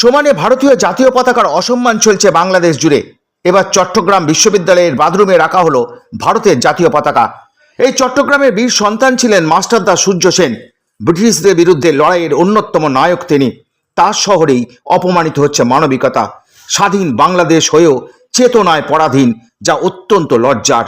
সমানে ভারতীয় জাতীয় পতাকার অসম্মান চলছে বাংলাদেশ জুড়ে। এবার চট্টগ্রাম বিশ্ববিদ্যালয়ের বাথরুমে রাখা হলো ভারতের জাতীয় পতাকা। এই চট্টগ্রামের বীর সন্তান ছিলেন মাস্টারদা সূর্য সেন। ব্রিটিশদের বিরুদ্ধে লড়াইয়ের অন্যতম নায়ক তিনি। তার শহরেই অপমানিত হচ্ছে মানবিকতা। স্বাধীন বাংলাদেশ হয়েও চেতনায় পরাধীন, যা অত্যন্ত লজ্জার।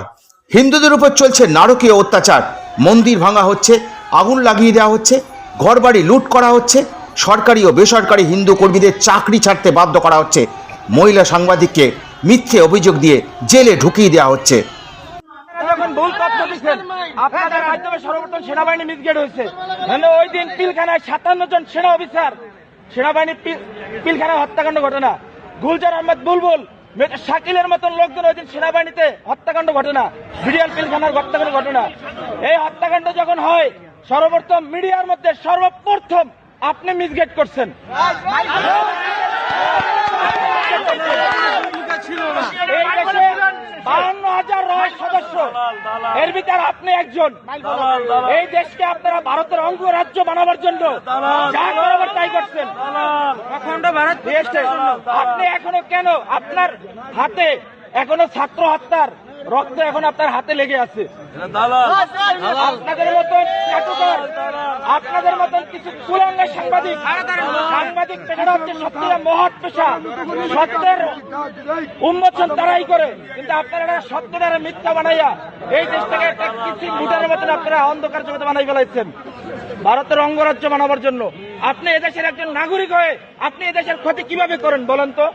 হিন্দুদের উপর চলছে নারকীয় অত্যাচার। মন্দির ভাঙা হচ্ছে, আগুন লাগিয়ে দেওয়া হচ্ছে, ঘরবাড়ি লুট করা হচ্ছে সরকারি ও বেসরকারি হিন্দু কর্মীদের চাকরি ছাড়তে বাধ্য করা হচ্ছে। মহিলা সাংবাদিককে মিথ্যে অভিযোগ দিয়ে জেলে ঢুকিয়ে দেওয়া হচ্ছে। সর্বপ্রথম সেনাবাহিনী হয়েছে। ওই দিন পিলখানায় সাতান্ন জন সেনা অফিসার হত্যাকাণ্ড ঘটনা। গুলজার আহমেদ বুলবুল শাকিলের মতন লোকজন ওই দিন সেনাবাহিনীতে হত্যাকাণ্ড ঘটনা বিডিআর পিলখানার হত্যাকাণ্ড ঘটনা। এই হত্যাকাণ্ড যখন হয়, সর্বপ্রথম মিডিয়ার মধ্যে সর্বপ্রথম আপনি মিসগেট করছেন। এই দেশে বাহান্ন হাজার রয় সদস্য। এর ভিতরে আপনি একজন। এই দেশকে আপনারা ভারতের অঙ্গরাজ্য বানাবার জন্য যা করাবার তাই করছেন। আপনি এখনও কেন? আপনার হাতে এখনও ছাত্র হত্যার রক্ত এখন আপনার হাতে লেগে আছে। আপনাদের মতন আপনাদের মতন কিছু কুলাঙ্গা সাংবাদিক সাংবাদিক পেশাটা হচ্ছে সত্যিটা মহৎ পেশা। সত্যের উন্মোচন তারাই করে। কিন্তু আপনারা সত্যটারে মিথ্যা বানাইয়া এই দেশটাকে একটা কিছু মুটার মতন আপনারা অন্ধকার জগতে বানাই ফেলাইছেন। ভারতের অঙ্গরাজ্য বানাবার জন্য। আপনি এদেশের একজন নাগরিক হয়ে আপনি এদেশের ক্ষতি কীভাবে করেন বলেন তো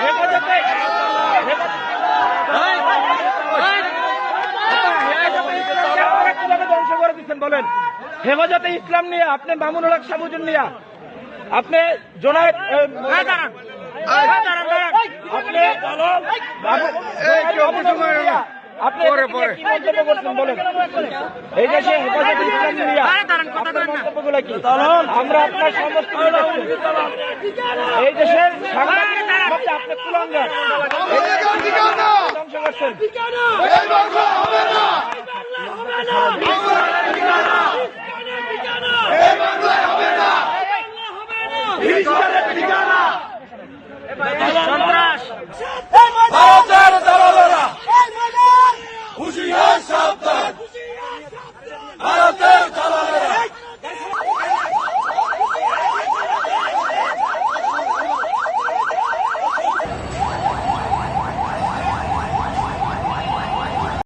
হেফাজতে- কীভাবে ধ্বংস করে দিচ্ছেন বলেন হেফাজতে ইসলাম নিয়ে আপনি মামুনুল হক সাবুজুন নিয়া আপনি জোনায়েদ আপনি আপনি মন্তব্য করছেন বলেন। এই দেশে আমরা আপনার সমস্ত এই দেশের আপনি কুলাঙ্গার। ধ্বংস